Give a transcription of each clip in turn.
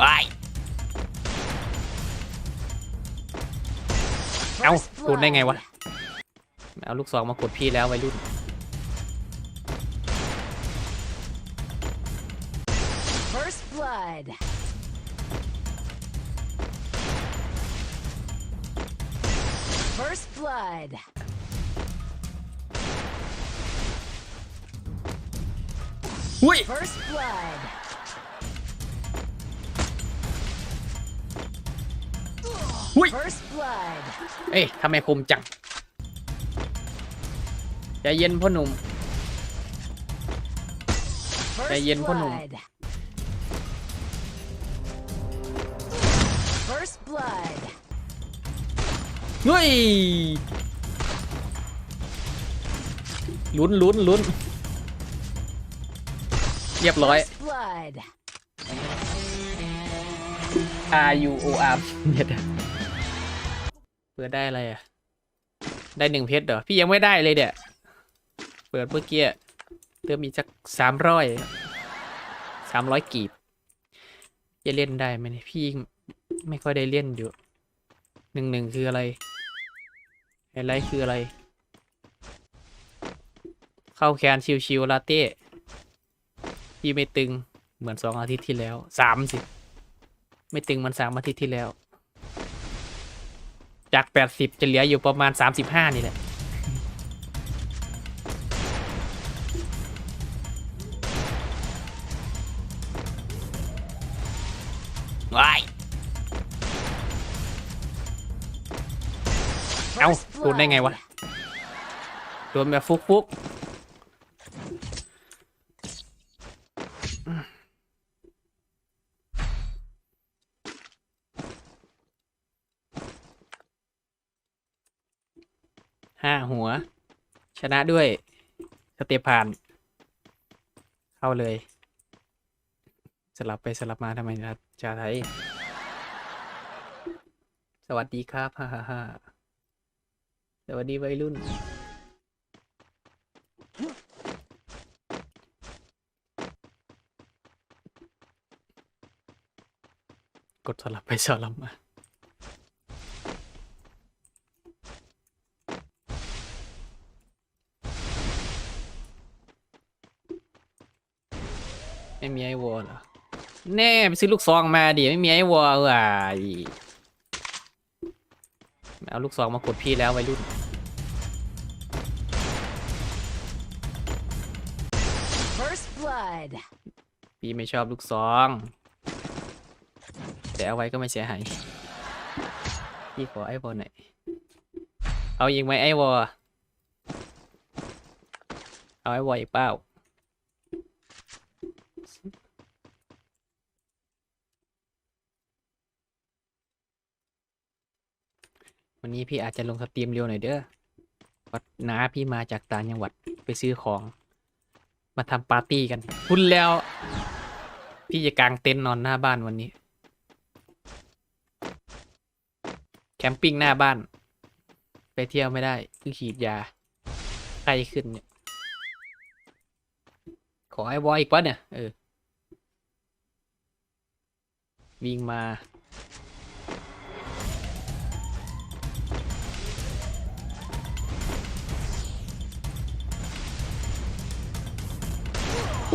ว้ายเอ้า First โดนได้ไงวะ blood. เอาลูกซองมากดพี่แล้ววัยรุ่น First blood. First blood. หุ้ย First blood. หุ้ย First blood. เอ้ยทำไมคมจังใจเย็นพ่อหนุ่ม First Tay yen po nung. blood. First blood. เฮ้ยลุ้นลุ้นลุ้นเรียบร้อย First blood. R U O R เนี่ย เปิดได้อะไรอะ ได้หนึ่งเพชรเหรอ พี่ยังไม่ได้เลยเดี๋ยเปิดเมื่อกี้เติมอีกสักสามร้อยสามร้อยกีบ จะเล่นได้ไหมเนี่ยพี่ไม่ค่อยได้เล่นอยู่หนึ่งหนึ่งคืออะไรไฮไลท์คืออะไร เข้าแคนชิวๆลาเต้พี่ไม่ตึงเหมือนสองอาทิตย์ที่แล้วสามสิไม่ตึงเหมันสามอาทิตย์ที่แล้ว จากแปดสิบจะเหลืออยู่ประมาณสามสิบห้านี่แหละ ว้าย เอ้าโดนได้ไงวะ โดนแบบฟุกฟุกาหัว ชนะด้วยสเตพาน เข้าเลย สลับไปสลับมาทำไมนะจาไทย สวัสดีครับฮ่าฮ่าฮ่าสวัสดีวัยรุ่น กดสลับไปสลับมา ไม่มีไอวอลเหรอ แน่ไปซื้อลูกซองมาดิไม่มีไอวอลอะเอาลูกซองมากดพี่แล้ววัยรุ่น First blood. พี่ไม่ชอบลูกซอง แต่เอาไว้ก็ไม่เสียหายพี่ขอไอวอลหน่อยเอายิงไหมไอวอลเอาไอวอลอีกเปล่า วันนี้พี่อาจจะลงสตรีมเร็วหน่อยเด้อวัดน้าพี่มาจากต่างจังหวัดไปซื้อของ มาทำปาร์ตี้กันคุณแล้ว พี่จะกางเต็นท์นอนหน้าบ้านวันนี้ แคมปิ้งหน้าบ้าน ไปเที่ยวไม่ได้คือฉีดยาไข้ขึ้นเนี่ยขอไอ้บอยอีกวะเนี่ย เออ วิ่งมา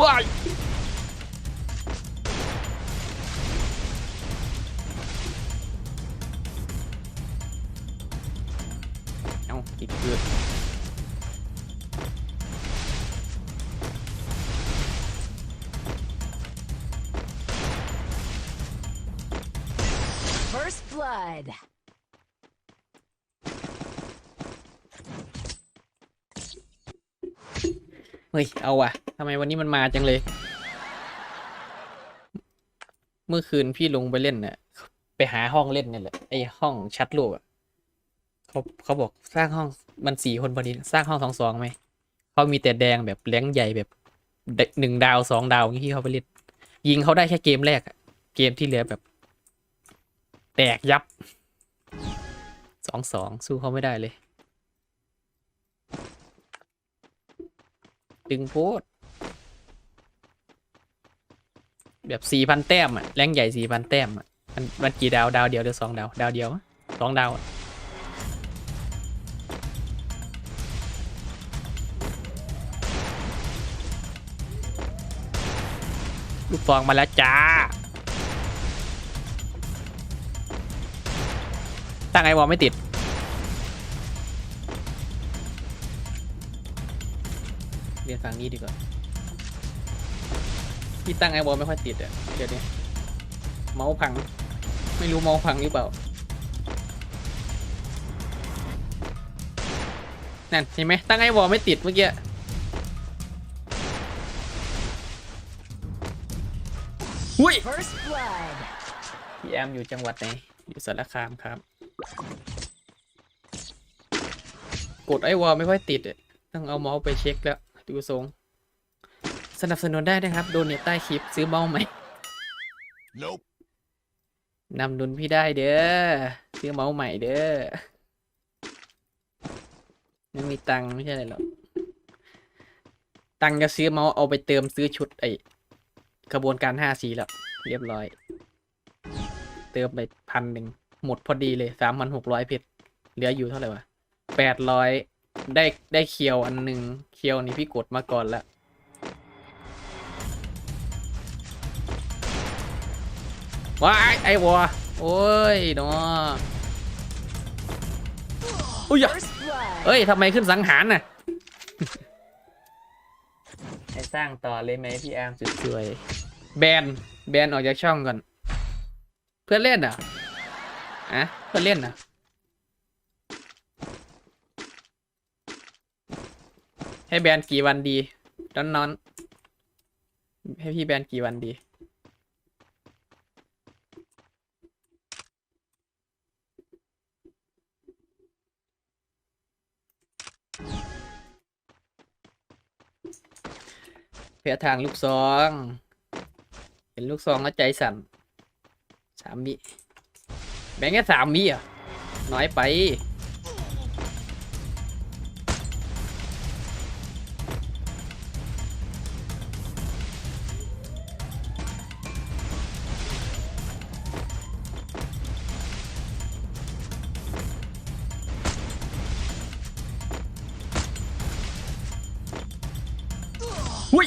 ว้ายเอ้าอีกเกือบ First blood. เฮ้ย เอาว่ะทำไมวันนี้มันมาจังเลย เมื่อคืนพี่ลงไปเล่นน่ะ ไปหาห้องเล่นเนี่ยแหละ ไอห้องชัดรูปอะเขาเขาบอกสร้างห้องมันสี่คนพอดี สร้างห้องสองสองไหม เขามีแต่แดงแบบแรงใหญ่แบบหนึ่งดาวสองดาวอย่างที่เขาไปเล่น ยิงเขาได้แค่เกมแรกอะเกมที่เหลือแบบ แตกยับสองสองสู้เขาไม่ได้เลย ดึงโพดแบบสี่พันแต้มอะแรงใหญ่สี่พันแต้มอะมันมันกี่ดาวดาวเดียวหรือสองดาวดาวเดียวสองดาวลูกฟองมาแล้วจ้า ตั้งไอวอลไม่ติด รียนฝั่งนี้ดีกว่าพี่ตั้งไอวอลไม่ค่อยติดอะเดี๋ยวนี้เมาส์พัง ไม่รู้เมาส์พังหรือเปล่า นั่นเห็นไหมตั้งไอวอลไม่ติดเมื่อกี้อุ้ยพี่แอมอยู่จังหวัดไหน อยู่สารคามครับ กดไอวอลไม่ค่อยติดอะต้องเอาเมาส์ไปเช็คแล้ว ดูทรงสนับสนุนได้นะครับ โดเนทใต้คลิปซื้อเมาส์ใหม่ Nope. นำดุลพี่ได้เด้อ ซื้อเมาส์ใหม่เด้อไม่มีตังค์ไม่ใช่อะไรหรอก ตังค์จะซื้อเมาส์เอาไปเติมซื้อชุดไอ้กระบวนการห้าสีแล้ว เรียบร้อย เติมไปพันหนึ่ง หมดพอดีเลยสามพันหกร้อยเพชรเหลืออยู่เท่าไหร่วะแปดร้อย ได้ได้เคียวอันหนึ่งเคียวนี่พี่กดมาก่อนแล้ว ว้ายไอ้วัวโอ้ยเนาะอุ้ยอะ First blood. เอ้ยทำไมขึ้นสังหารน่ะให้สร้างต่อเลยไหมพี่แอมสุดสวยแบนแบนออกจากช่องก่อน เพื่อนเล่นเหรอะอะเพื่อนเล่นเหรอะ ให้แบนกี่วันดีนอนนอนๆให้พี่แบนกี่วันดี เพื่อทางลูกซอง เห็นลูกซองแล้วใจสั่นสามวิแบงแค่สามวิอะ น้อยไป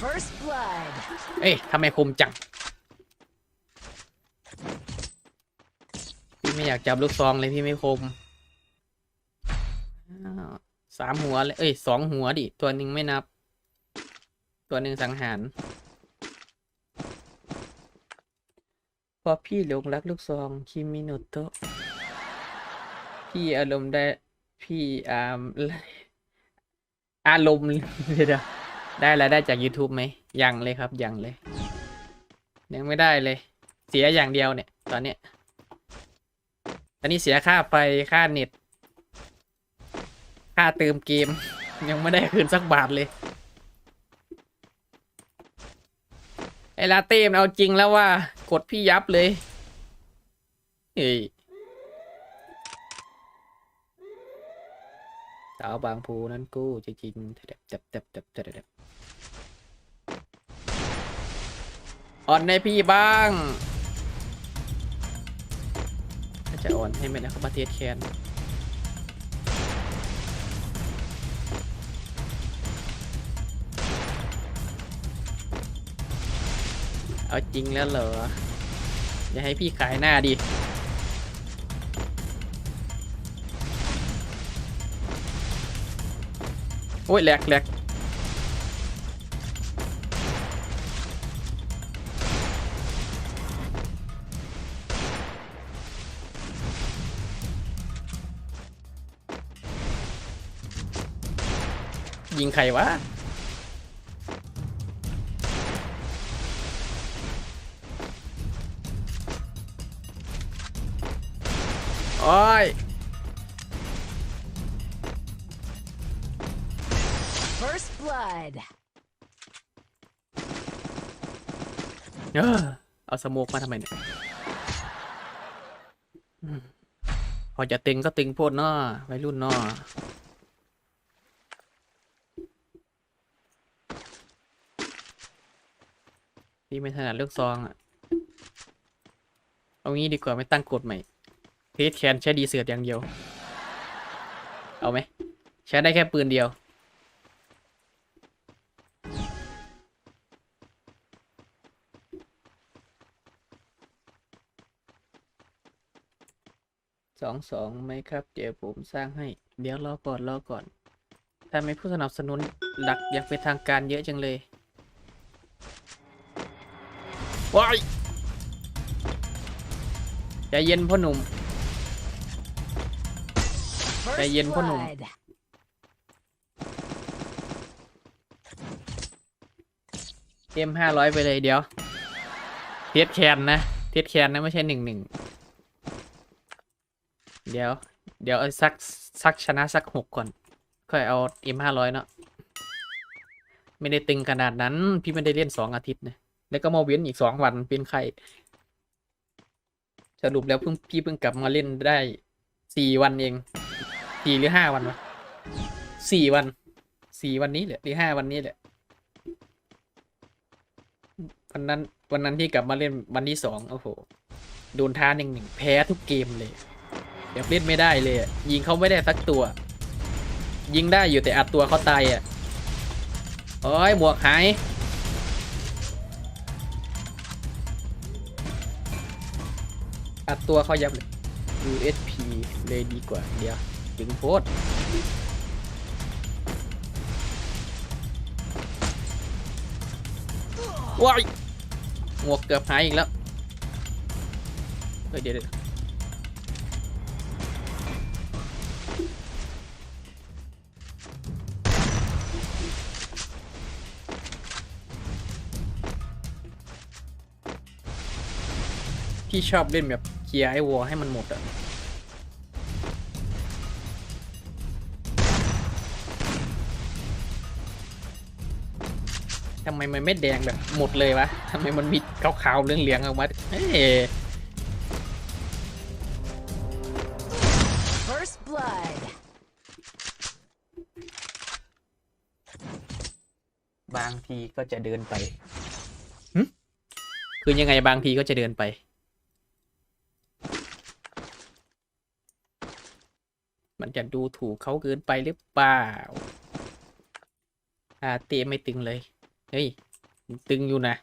First blood. เอ้ยทำไมคมจังพี่ไม่อยากจับลูกซองเลยพี่ไม่คมอ้าวสามหัวเลย เอ้ยสองหัวดิ ตัวหนึ่งไม่นับ ตัวหนึ่งสังหาร พอพี่หลงรักลูกซองคิมิโนโตะพี่อารมณ์ได้ พี่อามอารมณ์เดี๋ยว ได้รายได้จาก YouTube ไหมยังเลยครับยังเลย ยังไม่ได้เลย เสียอย่างเดียวเนี่ย ตอนเนี้ยตอนนี้เสียค่าไฟค่าเน็ต ค่าเติมเกม ยังไม่ได้คืนสักบาทเลยไอ้ลาเต้มเอาจริงแล้วว่า กดพี่ยับเลยเฮ้ยสาวบางภูนั้นกู้จริงๆเด็บเด็บเด็บเด็บเด็บเด็บ อ่อนในพี่บ้างถ้าจะอ่อนให้ไหมนะเขามาเทสแคนเอาจริงแล้วเหรออย่าให้พี่ขายหน้าดิโอ้ยแหลกแหลก ยิงใครวะโอ้ย First blood. เออเอาสโมกมาทำไมเนี่ยอืมพอจะตึงก็ตึงโพดเนาะวัยรุ่นเนาะ พี่ไม่ถนัดเลือกซองอะเอางี้ดีกว่าไม่ตั้งกฎใหม่เทสแคนใช้ดีเสือดอย่างเดียว เอาไหม ใช้ได้แค่ปืนเดียว สองสองไหมครับ เดี๋ยวผมสร้างให้ เดี๋ยวรอก่อนรอก่อนถ้าไม่ผู้สนับสนุนหลักอยากเป็นทางการเยอะจังเลย ว้ายใจเย็นพ่อหนุ่ม First Tay Vinh có nùng. blood. เอ็มห้าร้อยไปเลยเดี๋ยว เทียดแคนนะ เทียดแคนนะไม่ใช่หนึ่งหนึ่ง เดี๋ยว เดี๋ยวสักสักชนะสักหกก่อน ค่อยเอาเอ็มห้าร้อยเนาะ ไม่ได้ตึงขนาดนั้น พี่ไม่ได้เล่นสองอาทิตย์นะ แล้วก็มาเว้นอีกสองวันเป็นไข้สรุปแล้วเพิ่งพี่เพิ่งกลับมาเล่นได้สี่วันเองสี่หรือห้าวันวะสี่วันสี่วันนี้แหละหรือห้าวันนี้แหละวันนั้นวันนั้นที่กลับมาเล่นวันที่สองโอ้โหโดนท้าหนึ่งหนึ่งแพ้ทุกเกมเลยเดี๋ยวเล่นไม่ได้เลย ยิงเขาไม่ได้สักตัว ยิงได้อยู่แต่อัดตัวเขาตายอะโอ้ยหมวกหาย อัดตัวเขายับเลย USP เลยดีกว่า เดี๋ยวถึงโพสว้ายหมวกเกือบหายอีกแล้ว เฮ้ยเดี๋ยวพี่ชอบเล่นแบบ ลียร์ไอ้วอลให้มันหมดอะทำไมมันไม่แดงแบบหมดเลยวะทำไมมันมีขาวๆเหลืองๆออกมาเฮ้ย First blood. บางทีก็จะเดินไปหึคือยังไงบางทีก็จะเดินไป มันจะดูถูกเขาเกินไปหรือเปล่าอาเตะไม่ตึงเลย เฮ้ยตึงอยู่นะ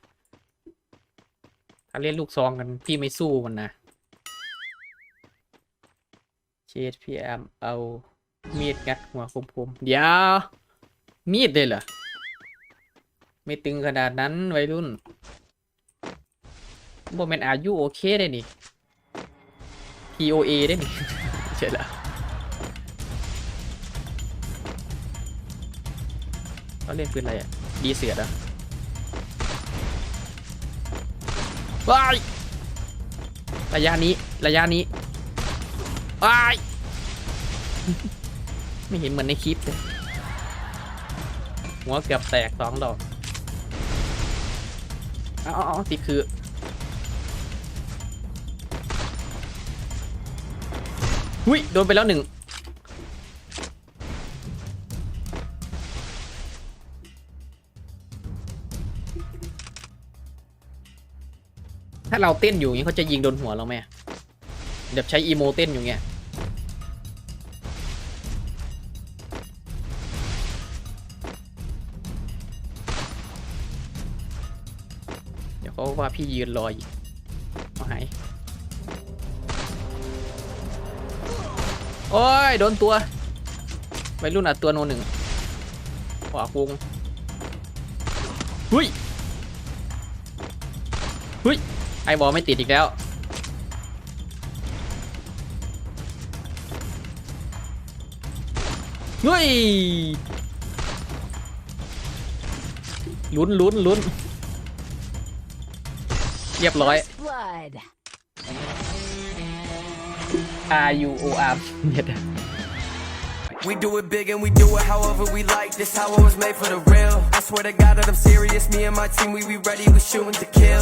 ถ้าเล่นลูกซองกันพี่ไม่สู้มันนะเชดพี่แอมเอามีดงัดหัวคมๆเดี๋ยว มีดเลยเหรอ ไม่ตึงขนาดนั้นวัยรุ่นบ่แมนอายุโอเคได้นี่ TOA ได้นี่ใช่แล้ว เขาเล่นปืนอะไรอะดีเสือดอะว้ายระยะนี้ระยะนี้ว้ายไม่เห็นเหมือนในคลิปเลยหัวเกือบแตกสองดอกอาเออติดคือหุ้ยโดนไปแล้วหนึ่ง ถ้าเราเต้นอยู่อย่างนี้เขาจะยิงโดนหัวเราไหมอะเดี๋ยวใช้อีโมเต้นอยู่เงี้ยเดี๋ยวเขาว่าพี่ยืนรออีกเอาหายโอ้ย โดนตัววัยรุ่นอัดตัวโนหนึ่งขวาพุงหุยหุย อบอลไม่ติดอีกแล้ว เฮ้ย ลุ้นลุ้นลุ้นเรียบร้อย First blood. R U O R เนี่ย We do it big and we do it however we like. This how it was made for the real. I swear to God that I'm serious. Me and my team, we be ready. We shooting to kill.